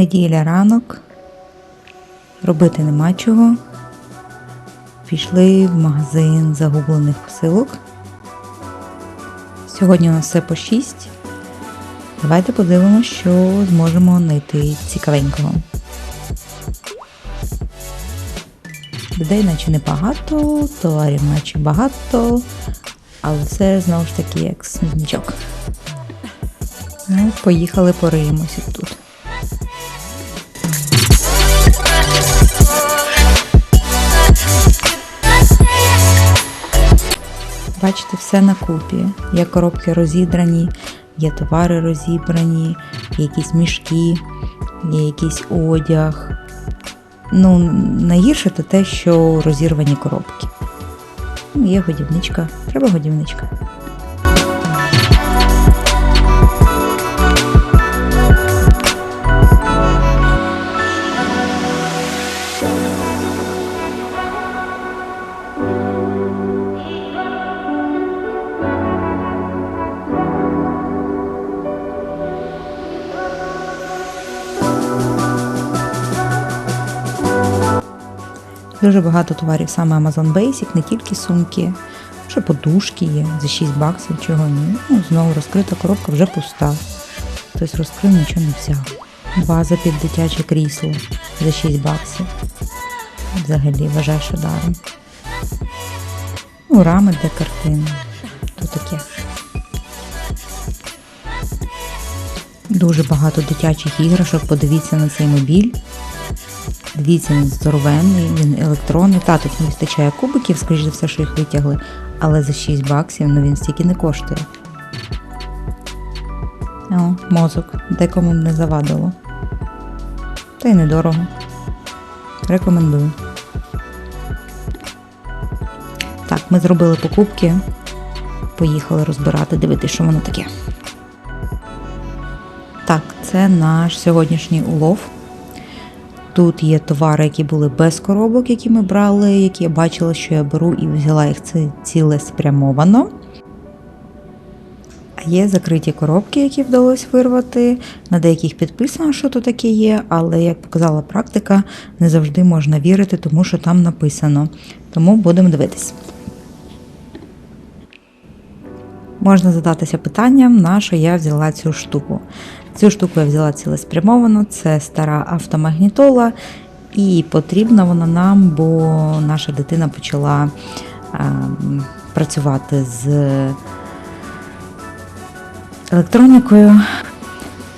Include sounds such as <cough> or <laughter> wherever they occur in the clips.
Неділя ранок. Робити нема чого. Пішли в магазин загублених посилок. Сьогодні у нас все по 6. Давайте подивимося, що зможемо знайти цікавенького. Людей наче небагато, товарів наче багато, але все знову ж таки як смітничок. Ну, поїхали пориємося тут. Бачите, все на купі. Є коробки розідрані, є товари розібрані, є якісь мішки, є якийсь одяг. Ну, найгірше це те, що розірвані коробки. Ну, Є годівничка, треба годівничка. Дуже багато товарів саме Amazon Basic, не тільки сумки, вже подушки є за 6 баксів, чого ні. Ну, знову розкрита коробка вже пуста. Хтось розкрив, нічого не взяв. База під дитяче крісло за 6 баксів. Взагалі вважаю, що даром. Ну, рами для картин. То таке. Дуже багато дитячих іграшок. Подивіться на цей мобіль. Дивіться, він здоровенний, він електронний. Та тут не вистачає кубиків, скоріш за все, що їх витягли. Але за 6 баксів ну він стільки не коштує. О, мозок. Декому не завадило. Та й недорого. Рекомендую. Так, ми зробили покупки. Поїхали розбирати, дивитися, що воно таке. Так, це наш сьогоднішній улов. Тут є товари, які були без коробок, які ми брали, які я бачила, що я беру і взяла їх це цілеспрямовано. А є закриті коробки, які вдалося вирвати. На деяких підписано, що то таке є, але, як показала практика, не завжди можна вірити, тому що там написано. Тому будемо дивитись. Можна задатися питанням, на що я взяла цю штуку. Цю штуку я взяла цілеспрямовано, це стара автомагнітола, і потрібна вона нам, бо наша дитина почала е, працювати з електронікою.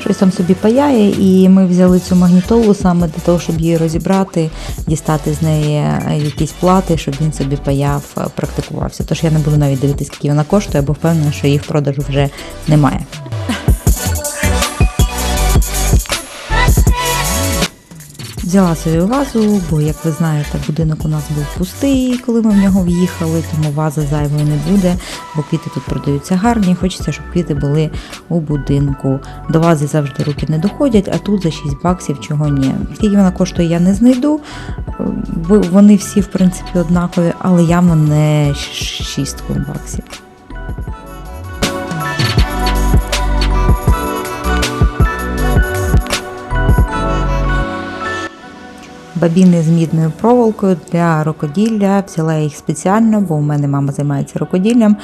Щось там собі паяє, і ми взяли цю магнітолу саме для того, щоб її розібрати, дістати з неї якісь плати, щоб він собі паяв, практикувався. Тож я не буду навіть дивитися, скільки вона коштує, бо впевнена, що її в продажу вже немає. Взяла свою вазу, бо, як ви знаєте, будинок у нас був пустий, коли ми в нього в'їхали, тому ваза зайвої не буде, бо квіти тут продаються гарні. Хочеться, щоб квіти були у будинку. До вази завжди руки не доходять, а тут за 6 баксів чого ні. Скільки вона коштує, я не знайду. Вони всі, в принципі, однакові, але явно не 6 баксів. Бабіни з мідною проволокою для рукоділля. Взяла їх спеціально, бо у мене мама займається рукоділлям.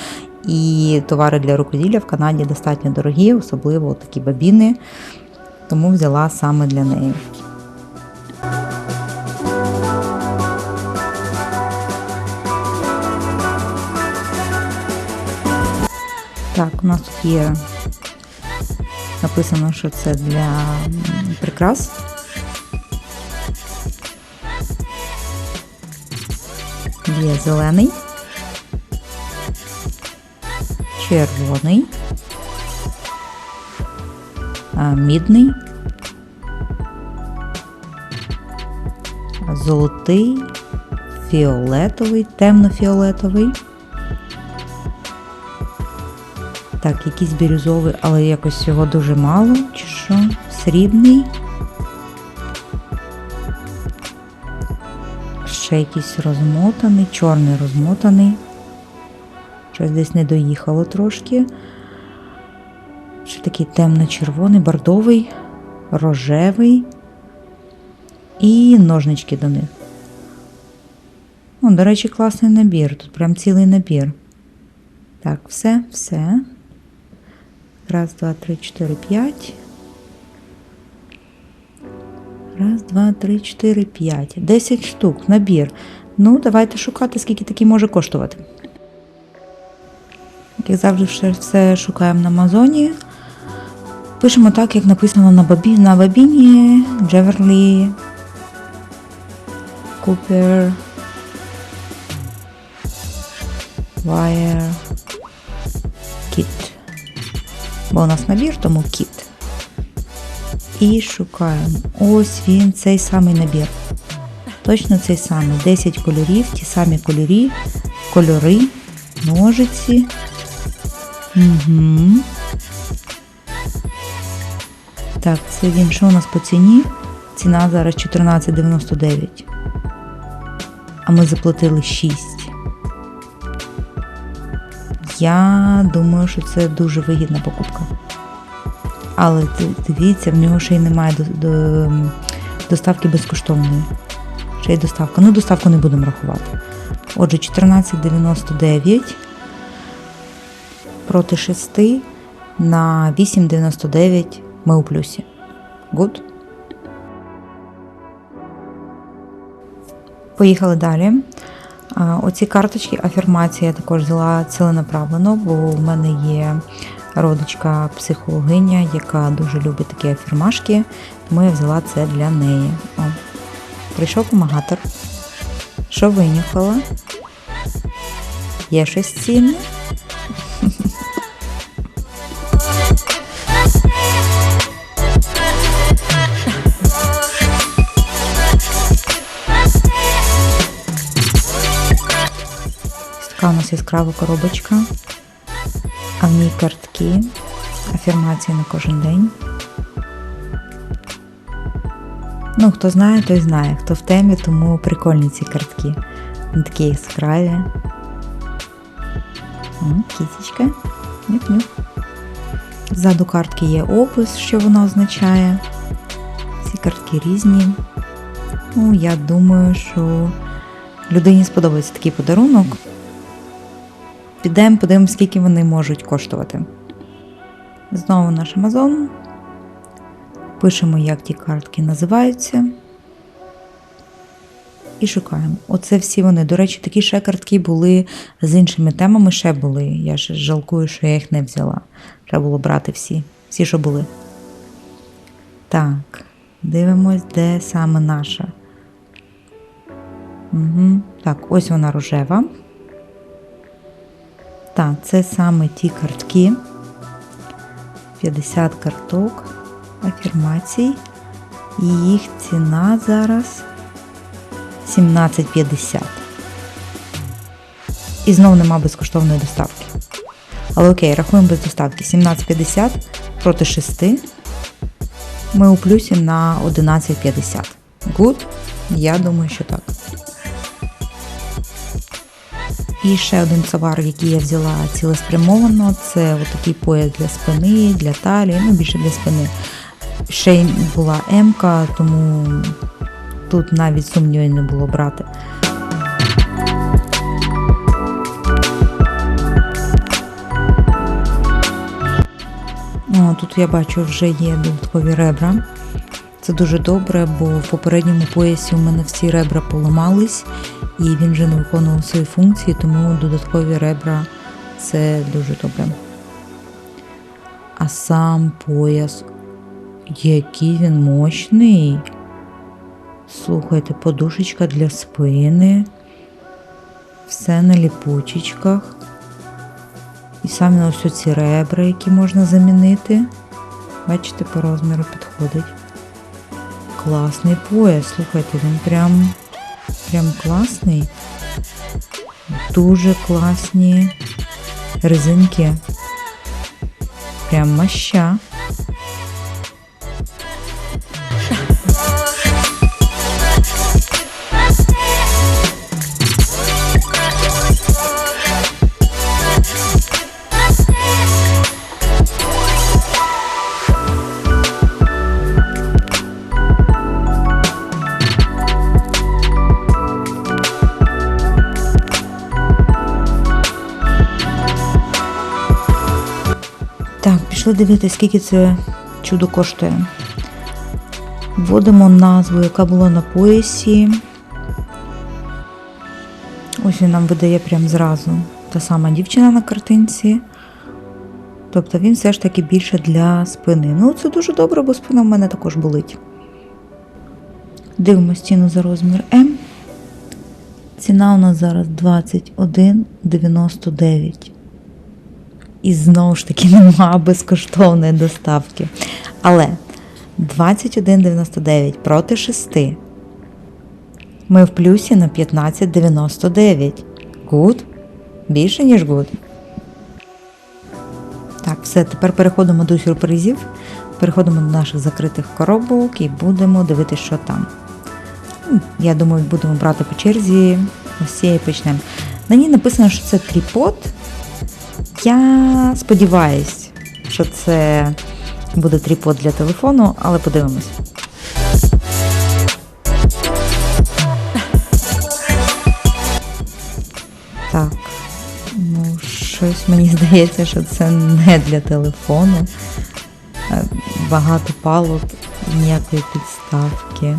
І товари для рукоділля в Канаді достатньо дорогі, особливо такі бабіни. Тому взяла саме для неї. Так, у нас тут є написано, що це для прикрас. Є зелений, червоний, мідний, золотий, фіолетовий, темно-фіолетовий. Так, якийсь бірюзовий, але якось його дуже мало, чи що? Срібний. Ще якийсь розмотаний, чорний розмотаний. Щось десь не доїхало трошки. Ще такий темно-червоний, бордовий, рожевий. І ножнички до них. О, до речі, класний набір. Тут прям цілий набір. Так, все, все. Раз, два, три, чотири, п'ять. Раз, два, три, чотири, п'ять. Десять штук. Набір. Ну, давайте шукати, скільки такий може коштувати. Як завжди, все, шукаємо на Амазоні. Пишемо так, як написано на бабі, на бабіні, Джеверлі, Купер, Wire, Kit. Бо у нас набір, тому кіт. І шукаємо. Ось він, цей самий набір. Точно цей самий. 10 кольорів, ті самі кольорі, кольори, ножиці. Угу. Так, це він. Що у нас по ціні? Ціна зараз 14,99. А ми заплатили 6. Я думаю, що це дуже вигідна покупка. Але дивіться, в нього ще й немає до, до, доставки безкоштовної. Ще й доставка. Ну, доставку не будемо рахувати. Отже, 14,99 проти 6 на 8,99 ми у плюсі. Good? Поїхали далі. Оці карточки афірмації я також взяла ціленаправлено, бо в мене є родичка психологиня, яка дуже любить такі афірмашки, тому я взяла це для неї. О, прийшов помагатор. Що винюхала? Є щось цінне? Така у нас яскрава коробочка, ній картки, афірмації на кожен день. Ну, хто знає, той знає. Хто в темі, тому прикольні ці картки. Вони такі яскраві. Кітечка. Нюк-нюк. Ззаду картки є опис, що вона означає. Ці картки різні. Ну, я думаю, що людині сподобається такий подарунок. Підемо, подивимось, скільки вони можуть коштувати. Знову наш Amazon. Пишемо, як ті картки називаються. І шукаємо. Оце всі вони. До речі, такі ще картки були з іншими темами, ще були. Я ж жалкую, що я їх не взяла. Треба було брати всі. Всі, що були. Так, дивимось, де саме наша. Угу. Так, ось вона рожева. Так, це саме ті картки. 50 карток афірмацій. І їх ціна зараз 17,50. І знову нема безкоштовної доставки. Але окей, рахуємо без доставки. 17,50 проти 6. Ми у плюсі на 11,50. Good? Я думаю, що так. І ще один товар, який я взяла цілеспрямовано, це отакий пояс для спини, для талії, ну більше для спини. Ще й була М-ка, тому тут навіть сумнівів не було брати. О, тут я бачу, вже є додаткові ребра. Це дуже добре, бо в попередньому поясі у мене всі ребра поламались, і він вже не виконував свої функції, тому додаткові ребра це дуже добре. А сам пояс, який він мощний. Слухайте, подушечка для спини, все на ліпучечках. І саме ось ці ребра, які можна замінити. Бачите, по розміру підходить. Класний пояс, слухайте, він прям, прям класний. Дуже класні резинки. Прям маща. Пішли дивитися, скільки це чудо коштує. Вводимо назву, яка була на поясі. Ось він нам видає прям зразу. Та сама дівчина на картинці. Тобто він все ж таки більше для спини. Ну, це дуже добре, бо спина в мене також болить. Дивимося ціну за розмір М. Ціна у нас зараз 21,99. І знову ж таки <laughs> нема безкоштовної доставки. Але 21,99 проти 6. Ми в плюсі на 15,99. Гуд? Більше, ніж гуд. Так, все, тепер переходимо до сюрпризів. Переходимо до наших закритих коробок і будемо дивитися, що там. Я думаю, будемо брати по черзі. Ось цієї почнемо. На ній написано, що це тріпод. Я сподіваюсь, що це буде тріпод для телефону, але подивимось. Так. Ну, щось мені здається, що це не для телефону. Е, Багато палок, ніякої підставки.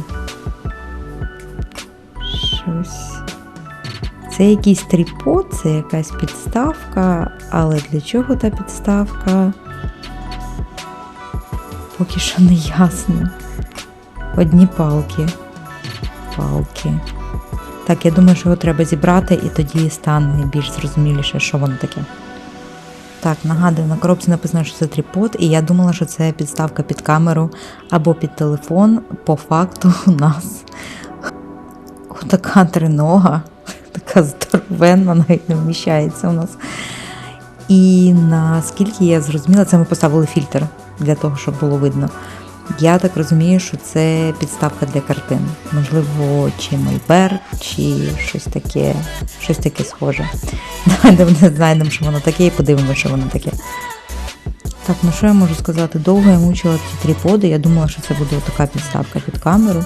Це якийсь тріпод, це якась підставка, але для чого та підставка? Поки що не ясно. Одні палки. Палки. Так, я думаю, що його треба зібрати, і тоді стане більш зрозуміліше, що воно таке. Так, нагадую, на коробці написано, що це тріпод, і я думала, що це підставка під камеру або під телефон. По факту у нас така тринога, така здоровенна, навіть не вміщається у нас. І наскільки я зрозуміла, це ми поставили фільтр для того, щоб було видно. Я так розумію, що це підставка для картин. Можливо, чи мольберт, чи щось таке, щось таке схоже. Давайте знайдемо, що воно таке, і подивимося, що воно таке. Так, ну що я можу сказати? Довго я мучила ці тріподи. Я думала, що це буде така підставка під камеру.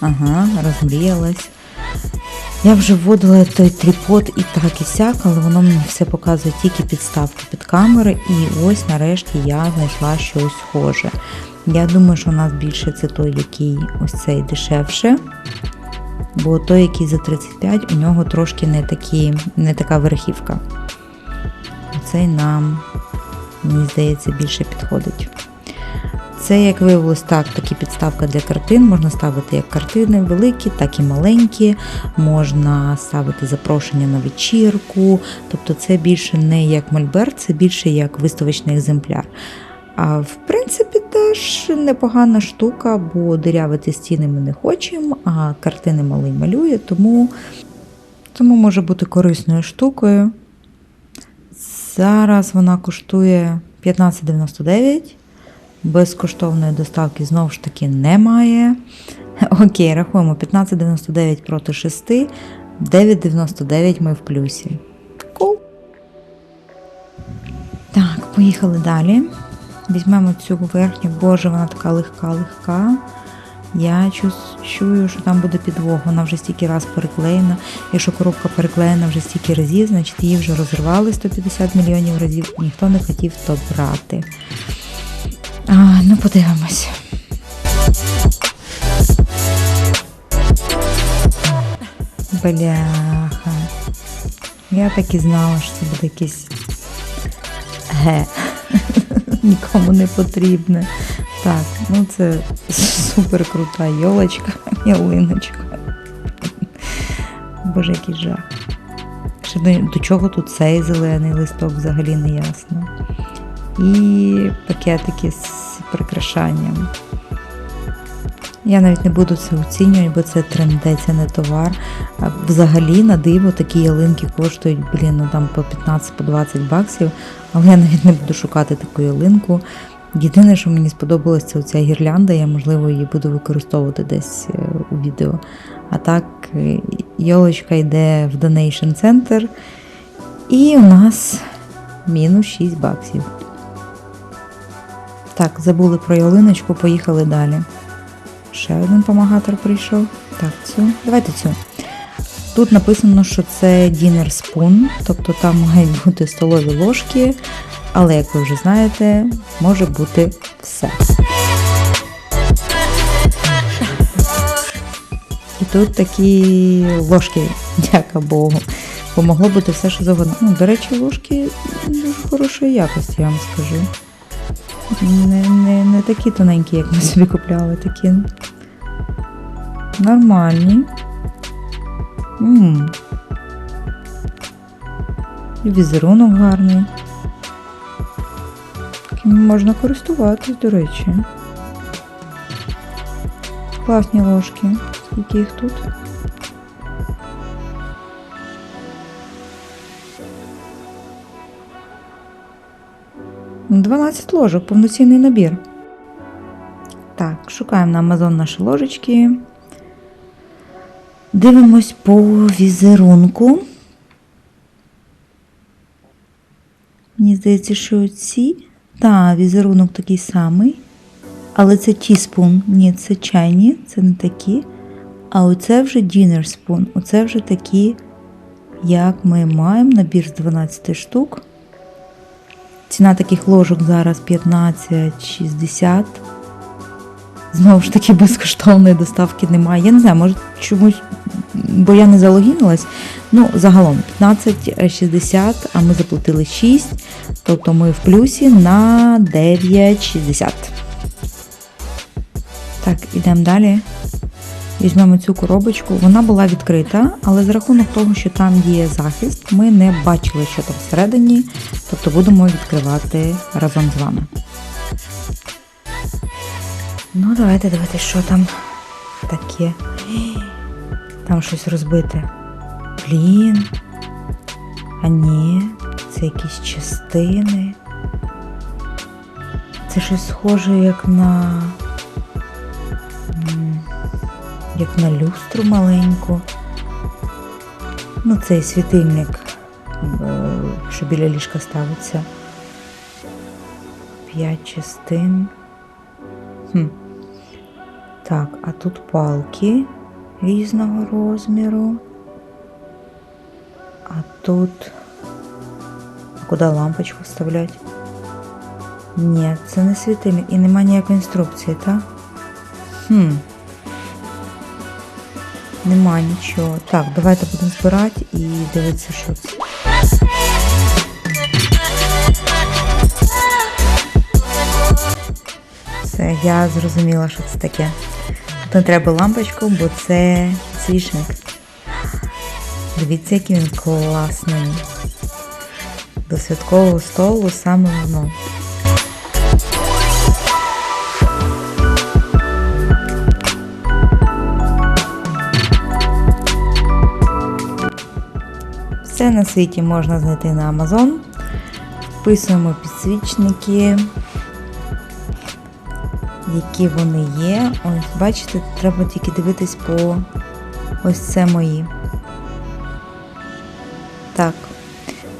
Ага, розмріялась. Я вже вводила той тріпод і так і сяк, але воно мені все показує тільки підставку під камери. І ось нарешті я знайшла щось схоже. Я думаю, що у нас більше це той, який ось цей дешевше. Бо той, який за 35, у нього трошки не, такі, не така верхівка. Цей нам, мені здається, більше підходить. Це, як виявилось, так, такі підставка для картин. Можна ставити як картини великі, так і маленькі. Можна ставити запрошення на вечірку. Тобто це більше не як мольберт, це більше як виставочний екземпляр. А в принципі, теж непогана штука, бо дирявити стіни ми не хочемо, а картини малий малює, тому, тому може бути корисною штукою. Зараз вона коштує 15,99. Безкоштовної доставки знову ж таки немає. <laughs> Окей, рахуємо 15,99 проти 6, 9,99 ми в плюсі. Cool. Так, поїхали далі. Візьмемо цю верхню, боже, вона така легка-легка. Я чую, що там буде підвох, вона вже стільки раз переклеєна. Якщо коробка переклеєна вже стільки разів, значить її вже розривали 150 мільйонів разів, ніхто не хотів то брати. А, ну, подивимось. Бляха. Я так і знала, що це буде якийсь ге. <laughs> Нікому не потрібне. Так, ну це супер крута йолочка, <laughs> ялиночка. Боже, який жах. До, до чого тут цей зелений листок взагалі не ясно. І пакетики з прикрашанням. Я навіть не буду це оцінювати, бо це тренде, це не товар. Взагалі на диво такі ялинки коштують, блін, ну там по 15-20 баксів, але я навіть не буду шукати таку ялинку. Єдине, що мені сподобалось, це оця гірлянда, я, можливо, її буду використовувати десь е, у відео. А так, йолочка йде в Donation Center, і у нас мінус 6 баксів. Так, забули про ялиночку, поїхали далі. Ще один помагатор прийшов. Так, цю. Давайте цю. Тут написано, що це Dinner Spoon, тобто там мають бути столові ложки. Але, як ви вже знаєте, може бути все. І тут такі ложки, <laughs> дяка Богу. Бо могло бути все, що завгодно. Ну, до речі, ложки дуже хорошої якості, я вам скажу. Не, не, не такі тоненькі, як ми собі купляли, такі нормальні. м І візерунок гарний. Такими можна користуватись, до речі. Класні ложки. Скільки їх тут? Дванадцять ложок, повноцінний набір. Так, шукаємо на Amazon наші ложечки. Дивимось по візерунку. Мені здається, що ці. Так, візерунок такий самий. Але це тіспун. Ні, це чайні, це не такі. А оце вже spoon. Оце вже такі, як ми маємо набір з 12 штук. Ціна таких ложок зараз 15,60. Знову ж таки, безкоштовної доставки немає. Я не знаю, може чомусь, бо я не залогінилась. Ну, загалом 15,60, а ми заплатили 6, тобто ми в плюсі на 9,60. Так, ідемо далі. Візьмемо цю коробочку. Вона була відкрита, але за рахунок того, що там є захист, ми не бачили, що там всередині, тобто будемо відкривати разом з вами. Ну, давайте дивитися, що там таке. Там щось розбите. Блін. А ні, це якісь частини. Це щось схоже, як на. Як на люстру маленьку. Ну, цей світильник, е, що біля ліжка ставиться. П'ять частин. Хм. Так, а тут палки різного розміру. А тут. Куди лампочку вставлять? Ні, це не світильник і нема ніякої інструкції, так? Хм. Нема нічого. Так, давайте будемо збирати і дивитися, що це. Все, я зрозуміла, що це таке. Тут треба лампочку, бо це свічник. Дивіться, який він класний. До святкового столу саме воно. Все на світі можна знайти на Amazon. Вписуємо підсвічники, які вони є. Ось, бачите, треба тільки дивитись по ось це мої. Так,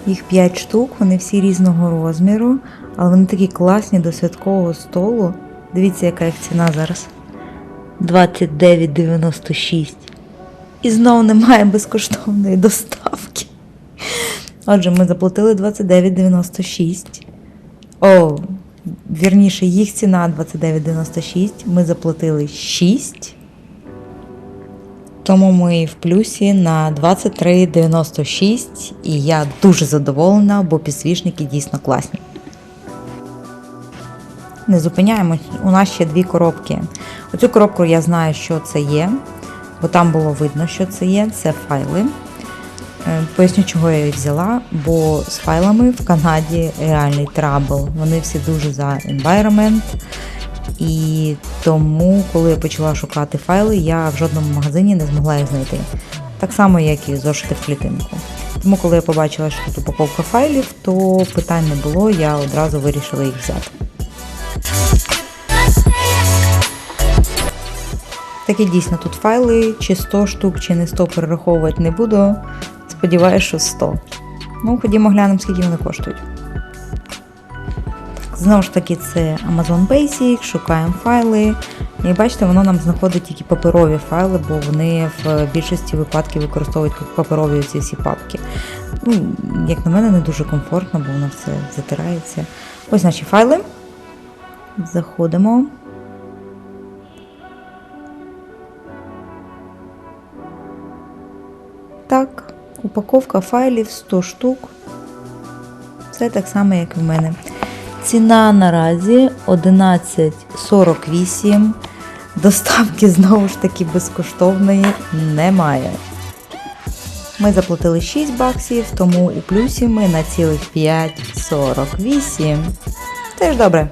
їх 5 штук, вони всі різного розміру, але вони такі класні до святкового столу. Дивіться, яка їх ціна зараз. 29,96. І знову немає безкоштовної доставки. Отже, ми заплатили 29,96. О, вірніше, їх ціна 29,96. Ми заплатили 6. Тому ми в плюсі на 23,96. І я дуже задоволена, бо підсвічники дійсно класні. Не зупиняємось, у нас ще дві коробки. Оцю коробку я знаю, що це є, бо там було видно, що це є. Це файли. Е, Поясню, чого я їх взяла, бо з файлами в Канаді реальний трабл. Вони всі дуже за environment. І тому, коли я почала шукати файли, я в жодному магазині не змогла їх знайти. Так само, як і зошити в клітинку. Тому, коли я побачила, що тут упаковка файлів, то питань не було, я одразу вирішила їх взяти. Такі дійсно тут файли, чи 100 штук, чи не 100 перераховувати не буду. Сподіваюсь, що 100. Ну, ходімо глянемо, скільки вони коштують. Знову ж таки, це Amazon Basic, шукаємо файли. І бачите, воно нам знаходить тільки паперові файли, бо вони в більшості випадків використовують паперові ці всі папки. Ну, як на мене, не дуже комфортно, бо воно все затирається. Ось наші файли. Заходимо. Упаковка файлів 100 штук. Все так само, як в мене. Ціна наразі 11,48. Доставки знову ж таки безкоштовної немає. Ми заплатили 6 баксів, тому у плюсі ми на цілих 5,48. Теж добре.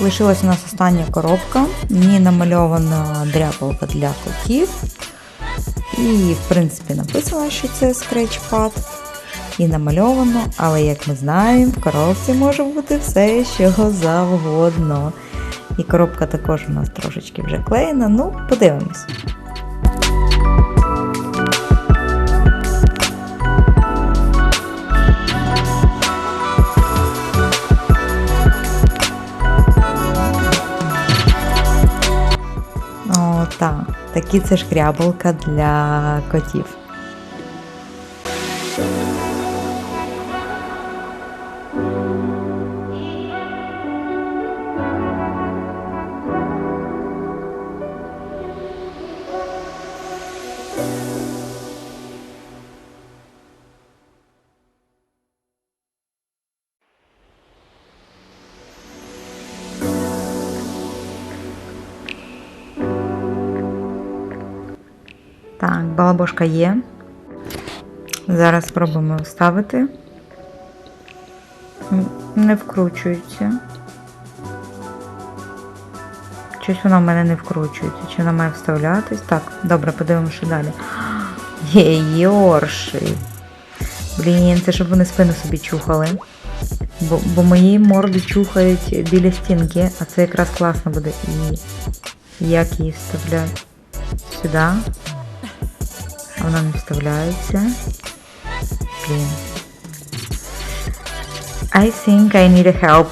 Лишилась у нас остання коробка. Ній намальована дряпалка для котів. І, в принципі, написано, що це скретчпад. І намальовано, але як ми знаємо, в коробці може бути все, що завгодно. І коробка також у нас трошечки вже клеєна. Ну, подивимось. Так. Такі це шкрябалка для котів. Балабошка є. Зараз спробуємо вставити. Не вкручується. Щось вона в мене не вкручується. Чи вона має вставлятись? Так, добре, подивимося далі. <gasps> Є йорші. Блін, це щоб вони спину собі чухали. Бо, бо мої морди чухають біля стінки, а це якраз класно буде. І як її вставляти? Сюди. Вона не вставляється. Блін. I think I need a help.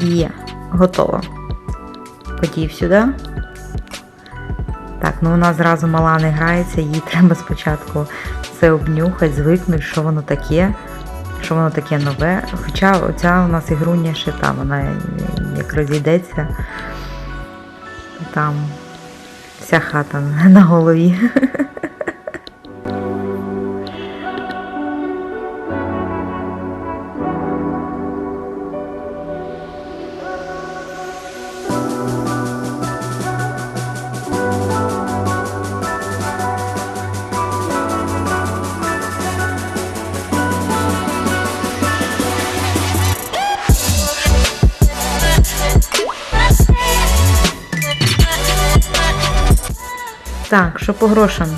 Є, готово. Подів сюди. Так, ну вона зразу мала не грається, їй треба спочатку все обнюхати, звикнути, що воно таке, що воно таке нове. Хоча оця у нас ігруня ще там, вона як розійдеться, там вся хата на голові. <laughs> що по грошам?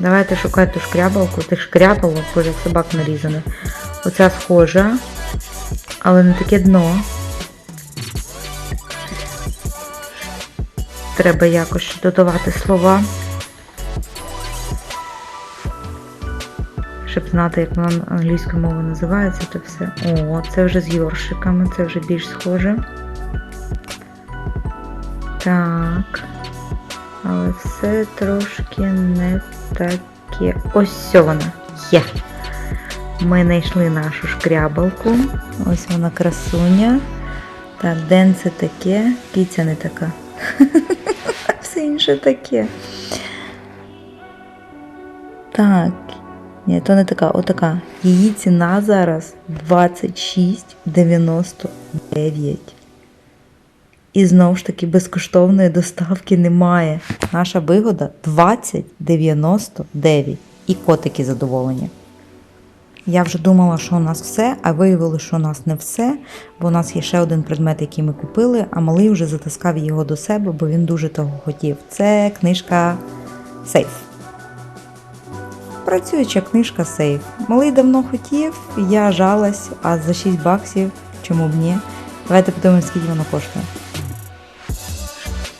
Давайте шукати ту шкрябалку, тих шкрябалок, боже, собак нарізаних. Оця схожа, але не таке дно. Треба якось додавати слова. Щоб знати, як вона англійською мовою називається, то все. О, це вже з йоршиками, це вже більш схоже. Так. Але все трошки не таке. Ось вона є. Ми знайшли нашу шкрябалку. Ось вона красуня. Так, ден це таке, кіця не така. <laughs> Все інше таке. Так. Ні, то не така, отака. Її ціна зараз 26,99. І знову ж таки безкоштовної доставки немає. Наша вигода 20,99. І котики задоволені. Я вже думала, що у нас все, а виявилося, що у нас не все, бо у нас є ще один предмет, який ми купили, а малий вже затискав його до себе, бо він дуже того хотів. Це книжка Сейф. Працююча книжка Сейф. Малий давно хотів, я жалась, а за 6 баксів чому б ні? Давайте подивимось, скільки воно коштує.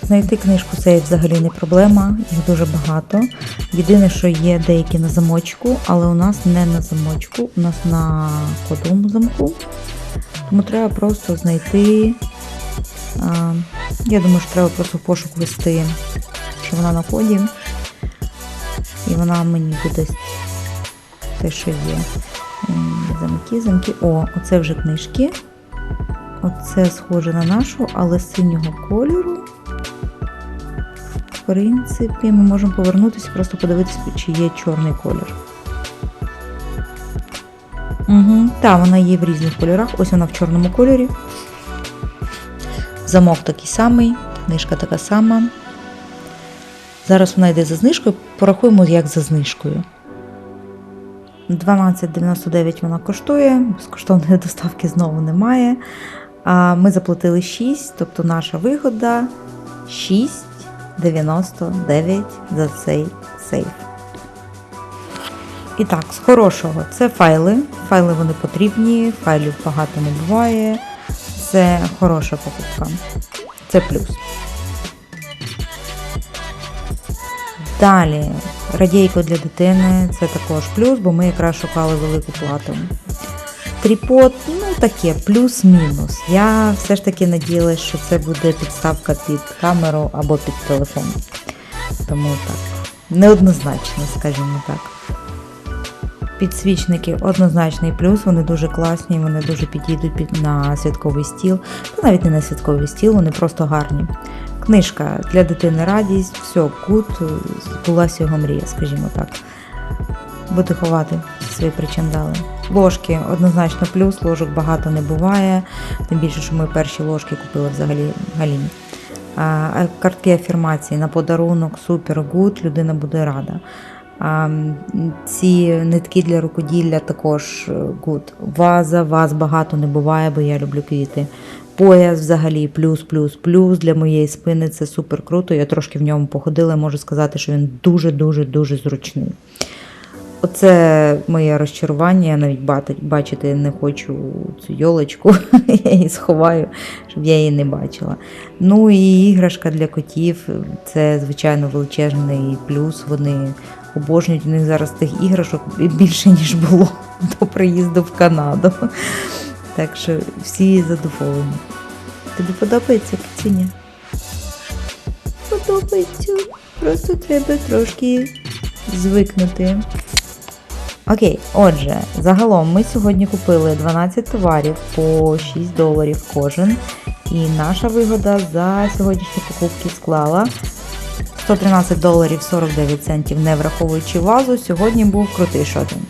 Знайти книжку це взагалі не проблема, їх дуже багато. Єдине, що є деякі на замочку, але у нас не на замочку, у нас на кодовому замку. Тому треба просто знайти. Я думаю, що треба просто пошук вести, що вона на коді. І вона мені видасть те, що є. Замки, замки. О, оце вже книжки. Оце схоже на нашу, але синього кольору. Принципі, ми можемо повернутися, просто подивитися, чи є чорний колір. Угу, так, вона є в різних кольорах. Ось вона в чорному кольорі. Замок такий самий, книжка така сама. Зараз вона йде за знижкою. Порахуємо, як за знижкою. 12,99 вона коштує, безкоштовної доставки знову немає. Ми заплатили 6, тобто наша вигода 6,99 за цей сейф. І так, з хорошого це файли. Файли вони потрібні, файлів багато не буває. Це хороша покупка. Це плюс. Далі, радійко для дитини це також плюс, бо ми якраз шукали велику плату. Тріпод, ну таке, плюс-мінус. Я все ж таки надіялась, що це буде підставка під камеру або під телефон. Тому так, неоднозначно, скажімо так. Підсвічники однозначний плюс, вони дуже класні, вони дуже підійдуть під, на святковий стіл. Ну, навіть не на святковий стіл, вони просто гарні. Книжка для дитини радість, все, кут, збулася його мрія, скажімо так. Буду ховати свої причандали. Ложки однозначно плюс, ложок багато не буває. Тим більше, що ми перші ложки купили взагалі Галіні. А, картки афірмації на подарунок, супер гуд, людина буде рада. А, ці нитки для рукоділля також гуд. Ваза, ваз багато не буває, бо я люблю квіти. Пояс взагалі плюс, плюс, плюс для моєї спини це супер круто. Я трошки в ньому походила, можу сказати, що він дуже-дуже дуже зручний. Оце моє розчарування. Я навіть бачити не хочу цю йолочку. <laughs> я її сховаю, щоб я її не бачила. Ну і іграшка для котів це, звичайно, величезний плюс. Вони обожнюють. У них зараз тих іграшок більше, ніж було <laughs> до приїзду в Канаду. Так що всі задоволені. Тобі подобається кицюня? Подобається. Просто треба трошки звикнути. Окей, отже, загалом ми сьогодні купили 12 товарів по 6 доларів кожен. І наша вигода за сьогоднішні покупки склала 113 доларів 49 центів, не враховуючи вазу. Сьогодні був крутий шопінг.